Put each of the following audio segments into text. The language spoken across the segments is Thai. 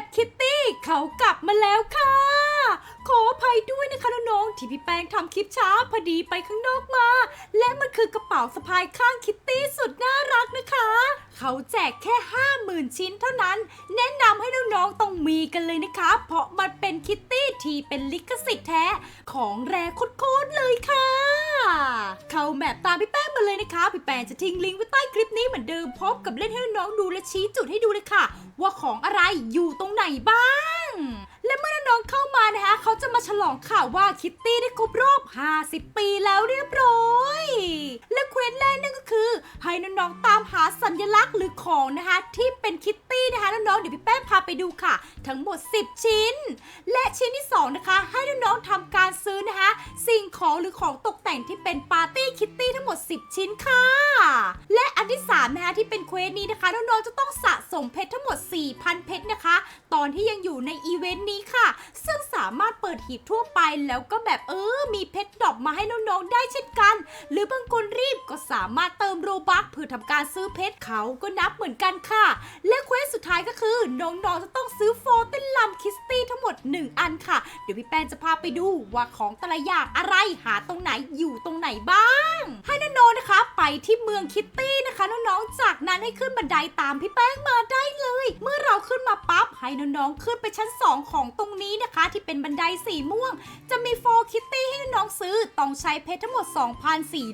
บคิตตี้เขากลับมาแล้วค่ะ ขออภัยด้วยนะคะน้องๆที่พี่แป้งทำคลิปช้าพอดีไปข้างนอกมา และมันคือกระเป๋าสะพายข้างคิตตี้สุดน่ารักนะคะ เขาแจกแค่ 50,000 ชิ้นเท่านั้น แนะนำให้น้องๆต้องมีกันเลยนะคะ เพราะมันเป็นคิตตี้ที่เป็นลิขสิทธิ์แท้ของแรโคตรเลยค่ะ เข้าแมปตามพี่แป้งมาเลยนะคะ พี่แป้งจะทิ้งลิงก์ไว้ใต้คลิปนี้เหมือนเดิมพร้อมกับเล่นให้น้องดูและชี้จุดให้ดูเลยค่ะ ว่าของอะไรอยู่ตรงไหนบ้าง และเมื่อน้องเข้ามานะคะเขาจะมาฉลองข่าวว่าคิตตี้ได้ครบรอบ 50 ปีแล้วเรียบร้อย และเควสแรกนั่นก็คือ ให้น้องๆตามหาสัญลักษณ์หรือของนะคะที่เป็นคิตตี้นะคะน้องๆเดี๋ยวพี่แป้งพาไปดูค่ะ ทั้งหมด 10 ชิ้น และ 2 นะคะ ให้น้องๆทำการซื้อนะคะ สิ่งของหรือของตกแต่งที่เป็นปาร์ตี้คิตตี้ทั้งหมด 10 ชิ้นค่ะ และอันที่3นะคะที่เป็นเควสนี้นะคะน้องๆจะต้องสะสมเพชรทั้งหมด 4,000 เพชรนะคะ ตอนที่ยังอยู่ในอีเวนต์นี้ค่ะ ซึ่งสามารถเปิดหีบทั่วไปแล้วก็แบบเออมีเพชรดรอปมาให้น้องๆได้เช่นกัน หรือบางคนรีบก็สามารถเติมโรบัคเพื่อทำการซื้อเพชรเขาก็นับเหมือนกันค่ะ และเควสสุดท้ายก็คือน้องๆจะต้องซื้อโฟเต้นลำคิสตี้ทั้งหมด 1 อันค่ะ เดี๋ยวพี่แป้งจะพาไปดูว่าของแต่ละอย่างอะไรหาตรงไหนอยู่ตรงไหนบ้าง ให้น้องๆนะคะไปที่เมืองคิตตี้นะคะน้องๆ จากนั้นให้ขึ้นบันไดตามพี่แป้งมาได้เลย เมื่อเราขึ้นมาปั๊บให้น้องๆขึ้นไปชั้น 2 ของตรงนี้นะคะ ที่เป็นบันไดสีม่วง จะมีโฟคิตตี้ให้น้องๆซื้อต้องใช้เพชรทั้งหมด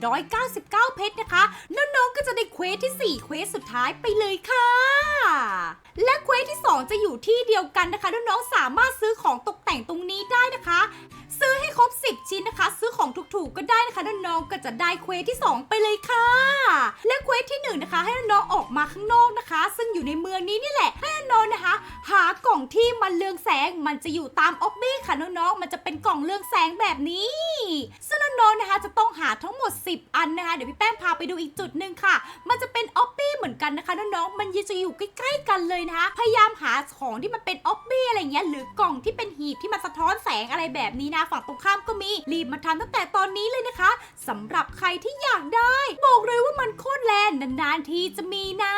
2,499 เพชรนะคะน้ วสที่ 4 เควสสุดท้ายไปเลยค่ะ และเควสที่ 2 จะอยู่ที่เดียวกันนะคะน้องๆสามารถซื้อของตกแต่งตรงนี้ได้นะคะ ซื้อให้ครบ 10 ชิ้นนะคะ ซื้อของถูกๆก็ได้นะคะน้องๆก็จะได้เควสที่ 2 ไปเลยค่ะ และเควสที่ 1 นะคะ ให้น้องออกมาข้างนอกนะคะ ซึ่งอยู่ในเมืองนี้นี่แหละให้น้องนะคะ หากล่องที่มันเรืองแสงมันจะอยู่ตามออบบี้ค่ะน้องๆมันจะเป็นกล่องเรืองแสงแบบนี้ น้องๆนะคะจะต้องหาทั้งหมด 10 อันนะคะ เดี๋ยวพี่แป้งพาไปดูอีกจุดหนึ่งค่ะ มันจะเป็นออบบี้เหมือนกันนะคะน้องๆมันจะอยู่ใกล้ๆกันเลยนะคะ พยายามหาของที่มันเป็นออบบี้อะไรเงี้ยหรือกล่องที่เป็นหีบที่มันสะท้อนแสงอะไรแบบนี้นะฝั่งตรงข้ามก็มีรีบมาทำตั้งแต่ตอนนี้เลยนะคะสำหรับใครที่อยากได้ บอกเลยว่ามันโคตรแรงนานๆทีจะมีนะ